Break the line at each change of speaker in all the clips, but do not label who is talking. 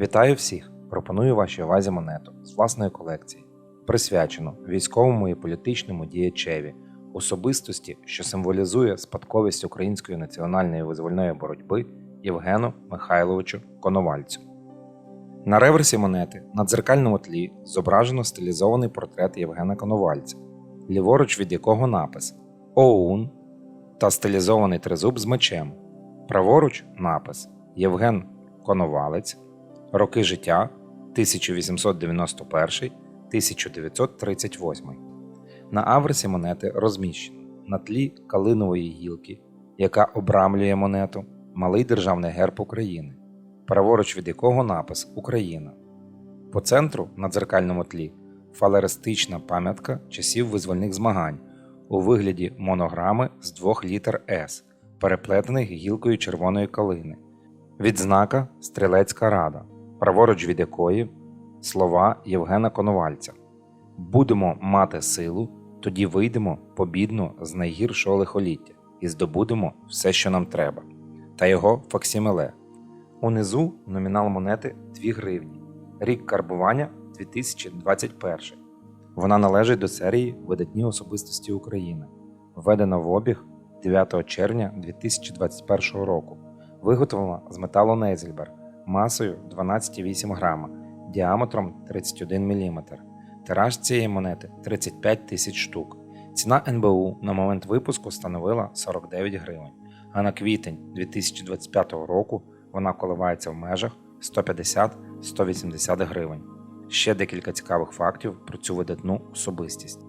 Вітаю всіх! Пропоную вашій увазі монету з власної колекції, присвячену військовому і політичному діячеві, особистості, що символізує спадковість української національної визвольної боротьби Євгену Михайловичу Коновальцю. На реверсі монети на дзеркальному тлі зображено стилізований портрет Євгена Коновальця, ліворуч від якого напис ОУН та стилізований тризуб з мечем. Праворуч напис Євген Коновалець, роки життя 1891-1938. На аверсі монети розміщено на тлі калинової гілки, яка обрамлює монету, малий державний герб України, праворуч від якого напис Україна. По центру на дзеркальному тлі фалеристична пам'ятка часів визвольних змагань у вигляді монограми з двох літер С, переплетених гілкою червоної калини. Відзнака Стрілецька рада, праворуч від якої слова Євгена Коновальця. Будемо мати силу, тоді вийдемо побідно з найгіршого лихоліття і здобудемо все, що нам треба, та його факсімиле. Унизу номінал монети 2 гривні. Рік карбування 2021. Вона належить до серії Видатні особистості України, введена в обіг 9 червня 2021 року. Виготовлена з металу Нейзельбер масою 12,8 грама, діаметром 31 мм. Тираж цієї монети 35 тисяч штук. Ціна НБУ на момент випуску становила 49 гривень, а на квітень 2025 року вона коливається в межах 150-180 гривень. Ще декілька цікавих фактів про цю видатну особистість.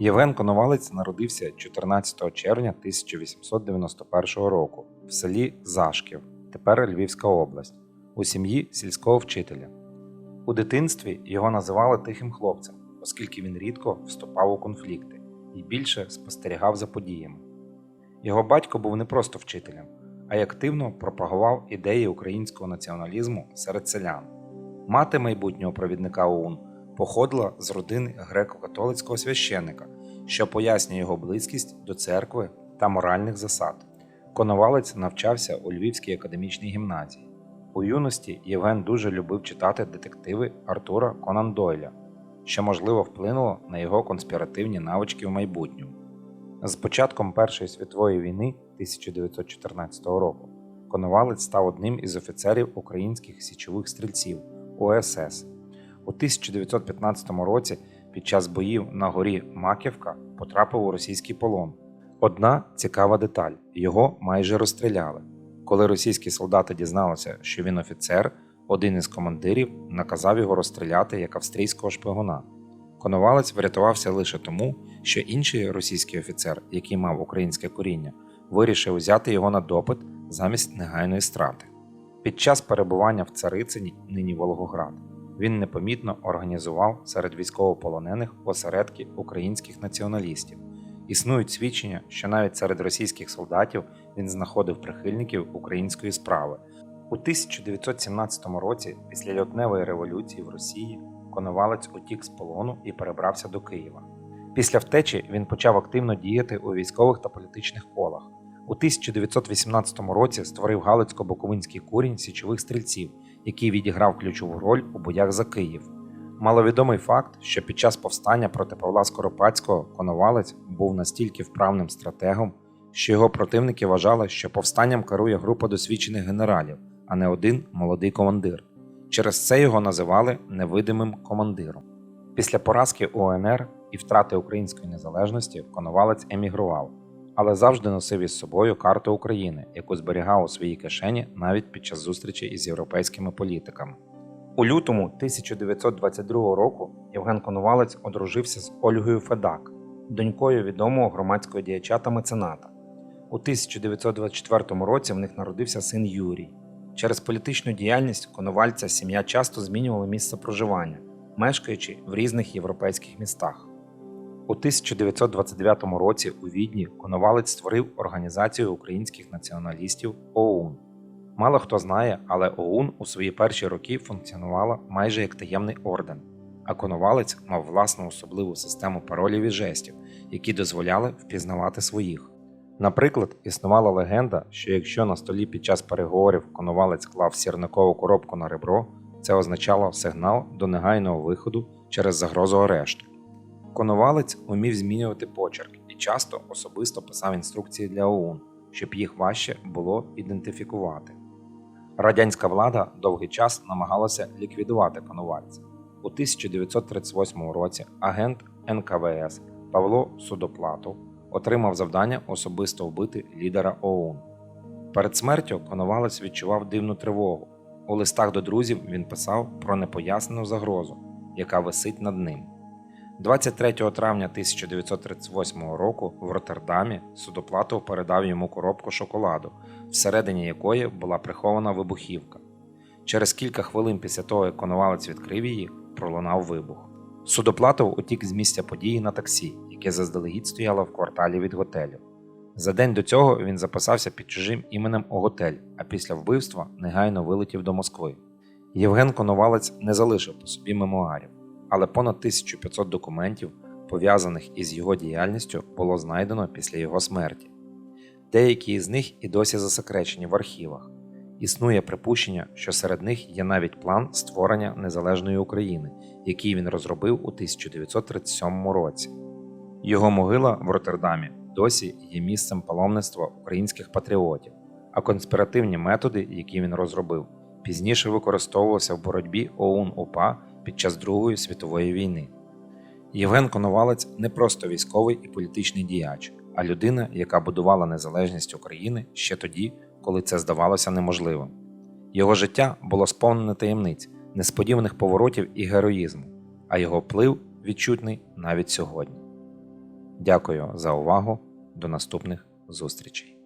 Євген Коновалець народився 14 червня 1891 року в селі Зашків, тепер Львівська область, у сім'ї сільського вчителя. У дитинстві його називали тихим хлопцем, оскільки він рідко вступав у конфлікти і більше спостерігав за подіями. Його батько був не просто вчителем, а й активно пропагував ідеї українського націоналізму серед селян. Мати майбутнього провідника ОУН походила з родини греко-католицького священника, що пояснює його близькість до церкви та моральних засад. Коновалець навчався у Львівській академічній гімназії. У юності Євген дуже любив читати детективи Артура Конан Дойля, що можливо вплинуло на його конспіративні навички в майбутньому. З початком Першої світової війни 1914 року Коновалець став одним із офіцерів українських січових стрільців УСС. У 1915 році під час боїв на горі Маківка потрапив у російський полон. Одна цікава деталь його майже розстріляли. Коли російські солдати дізналися, що він офіцер, один із командирів наказав його розстріляти як австрійського шпигуна. Коновалець врятувався лише тому, що інший російський офіцер, який мав українське коріння, вирішив взяти його на допит замість негайної страти. Під час перебування в Царицині, нині Волгоград, він непомітно організував серед військовополонених осередки українських націоналістів. Існують свідчення, що навіть серед російських солдатів він знаходив прихильників української справи. У 1917 році, після льотневої революції в Росії, Коновалець утік з полону і перебрався до Києва. Після втечі він почав активно діяти у військових та політичних колах. У 1918 році створив Галицько-Буковинський курінь січових стрільців, який відіграв ключову роль у боях за Київ. Маловідомий факт, що під час повстання проти Павла Скоропадського Коновалець був настільки вправним стратегом, що його противники вважали, що повстанням керує група досвідчених генералів, а не один молодий командир. Через це його називали невидимим командиром. Після поразки УНР і втрати української незалежності Коновалець емігрував, але завжди носив із собою карту України, яку зберігав у своїй кишені навіть під час зустрічі із європейськими політиками. У лютому 1922 року Євген Коновалець одружився з Ольгою Федак, донькою відомого громадського діяча та мецената. У 1924 році в них народився син Юрій. Через політичну діяльність Коновальця сім'я часто змінювала місце проживання, мешкаючи в різних європейських містах. У 1929 році у Відні Коновалець створив Організацію українських націоналістів ОУН. Мало хто знає, але ОУН у свої перші роки функціонувала майже як таємний орден, а Коновалець мав власну особливу систему паролів і жестів, які дозволяли впізнавати своїх. Наприклад, існувала легенда, що якщо на столі під час переговорів Коновалець клав сірникову коробку на ребро, Це означало сигнал до негайного виходу через загрозу арешту. Конувалець умів змінювати почерк і часто особисто писав інструкції для ОУН, щоб їх важче було ідентифікувати. Радянська влада довгий час намагалася ліквідувати конувальця. У 1938 році агент НКВС Павло Судоплатов отримав завдання особисто вбити лідера ОУН. Перед смертю Коновалець відчував дивну тривогу. У листах до друзів він писав про непояснену загрозу, яка висить над ним. 23 травня 1938 року в Роттердамі Судоплатов передав йому коробку шоколаду, всередині якої була прихована вибухівка. Через кілька хвилин після того, як Коновалець відкрив її, пролунав вибух. Судоплатов утік з місця події на таксі, яке заздалегідь стояло в кварталі від готелю. За день до цього він записався під чужим іменем у готель, а після вбивства негайно вилетів до Москви. Євген Коновалець не залишив по собі мемуарів, але понад 1500 документів, пов'язаних із його діяльністю, було знайдено після його смерті. Деякі із них і досі засекречені в архівах. Існує припущення, що серед них є навіть план створення незалежної України, який він розробив у 1937 році. Його могила в Роттердамі досі є місцем паломництва українських патріотів, а конспіративні методи, які він розробив, пізніше використовувалися в боротьбі ОУН УПА під час Другої світової війни. Євген Коновалець не просто військовий і політичний діяч, а людина, яка будувала незалежність України ще тоді, коли це здавалося неможливим. Його життя було сповнене таємниць, несподіваних поворотів і героїзму, а його вплив відчутний навіть сьогодні. Дякую за увагу. До наступних зустрічей.